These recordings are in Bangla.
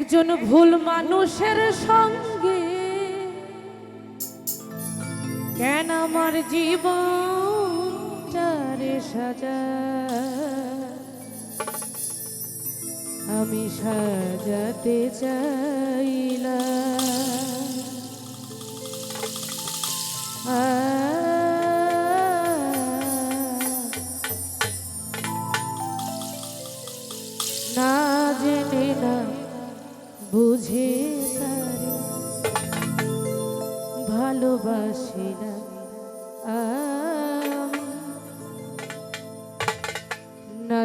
একজন ভুল মানুষের সঙ্গে। কেন আমার জীবনটারে সাজা? আমি সাজাতে চাইলাম।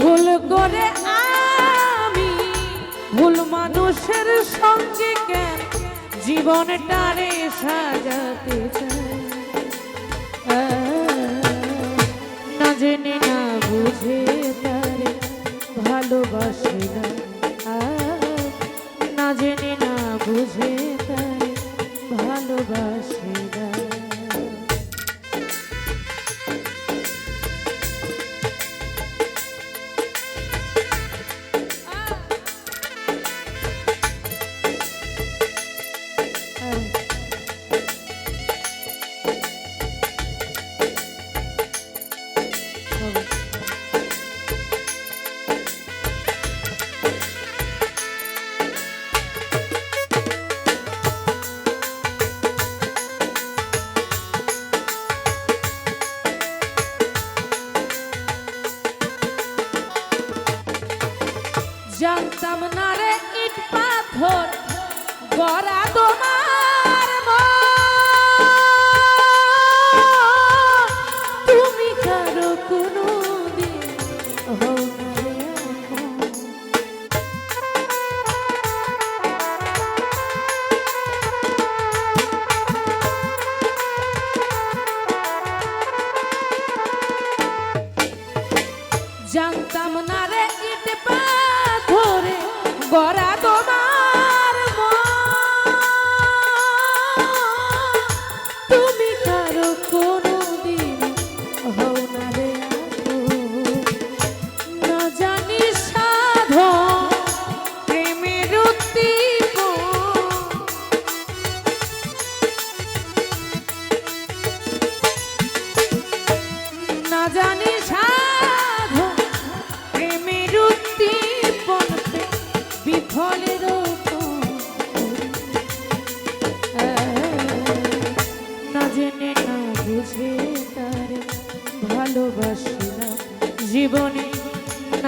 ভুল করে আমি ভুল মানুষের সঙ্গে কেন জীবনটারে সাজাতে চাই? না জেনে না বুঝে তারে ভালোবাসি না। না জেনে না বুঝে তারে ভালোবাসি জানতাম না রে ইট পাথর গড়া তোমার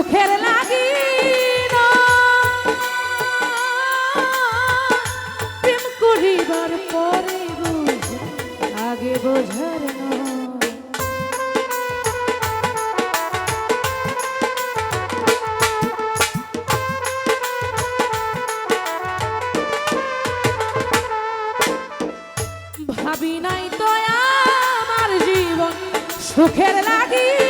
সুখের লাগি প্রেম করিবার পরে আগে বোঝার ভাবি নাই তো আমার জীবন সুখের লাগি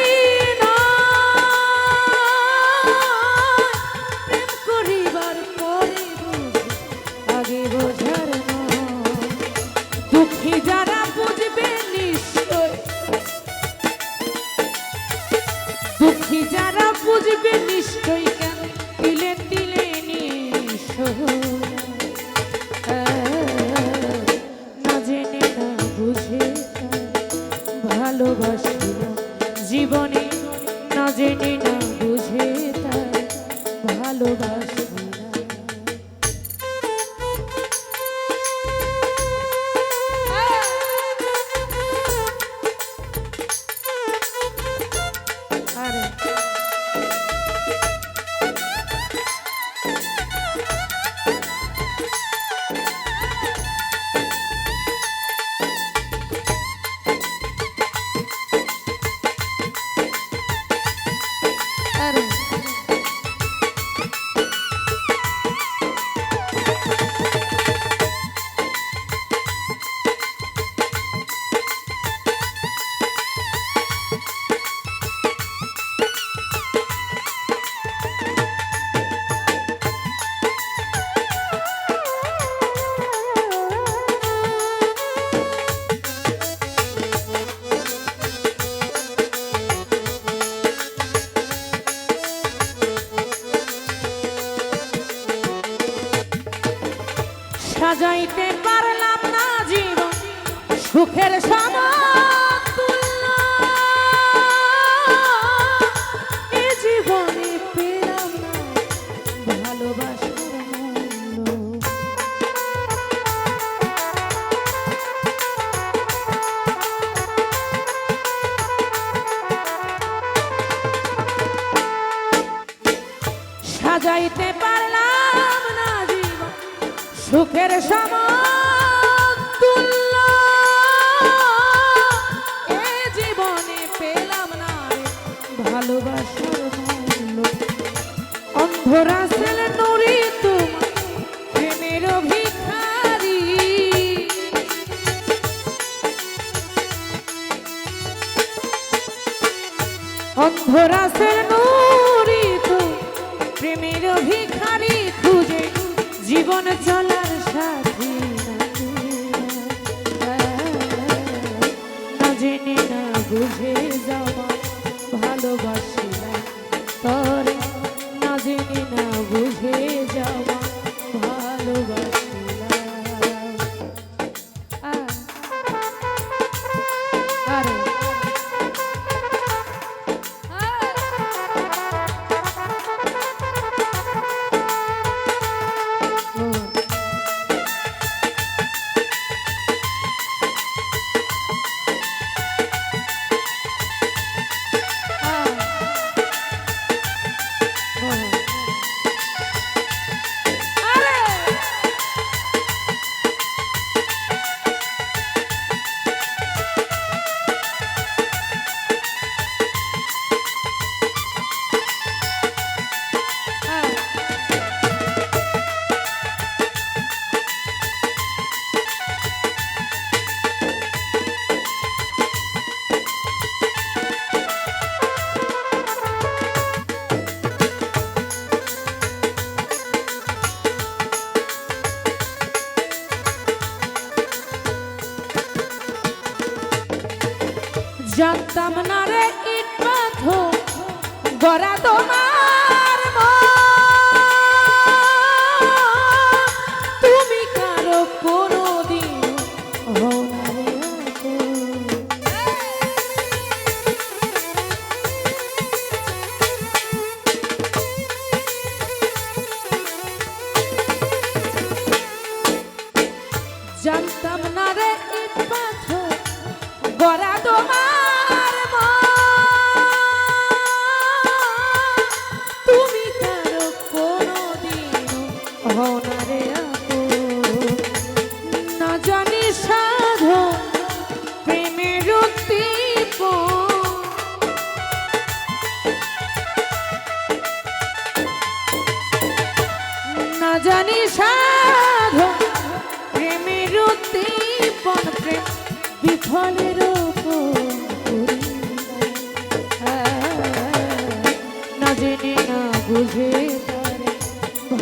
জীবনে না জেনে না বুঝে ভালোবাসার মূল্য অন্ধরা ছেলে নড়ি তোমার প্রেমের ভিখারি। অন্ধরা ছেলে নড়ি প্রেমের ভিখারি। খুঁজে জীবন চলার সাথী না জেনে না বুঝে যাওয়া behind the rush.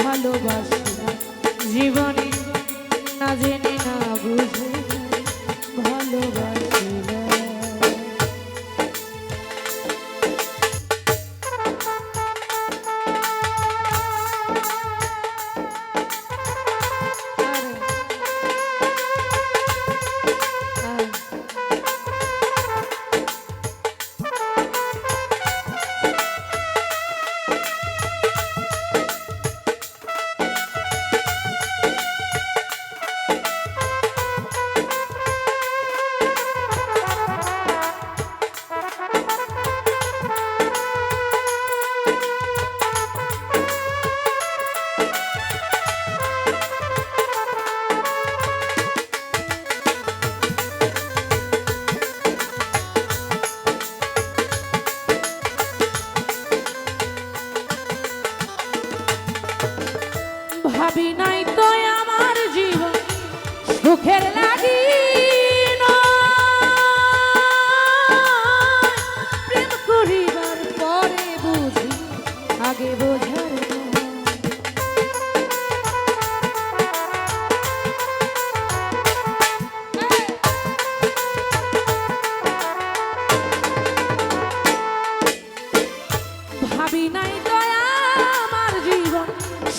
भलोबासी जीवनी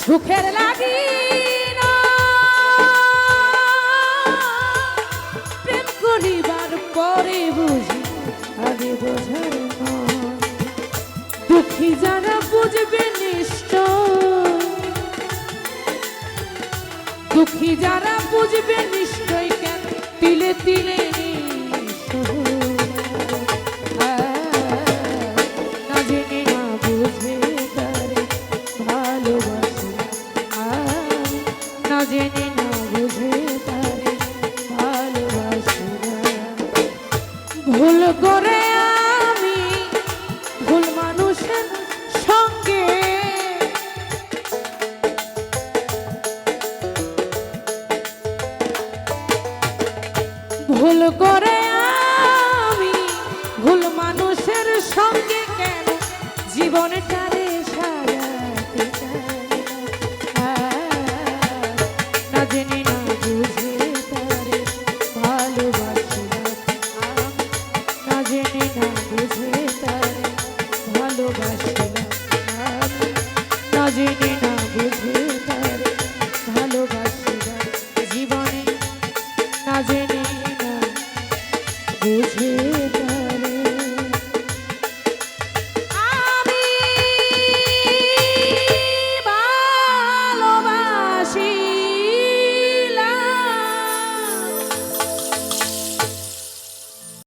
সুখের লাগি প্রেম করিবার পরে বুঝি আগে বোঝার দুঃখী যারা বুঝবে নিষ্ঠ দুঃখী যারা বুঝবে নিশ্চয় কেন তিলে তিলে নিষ্ঠ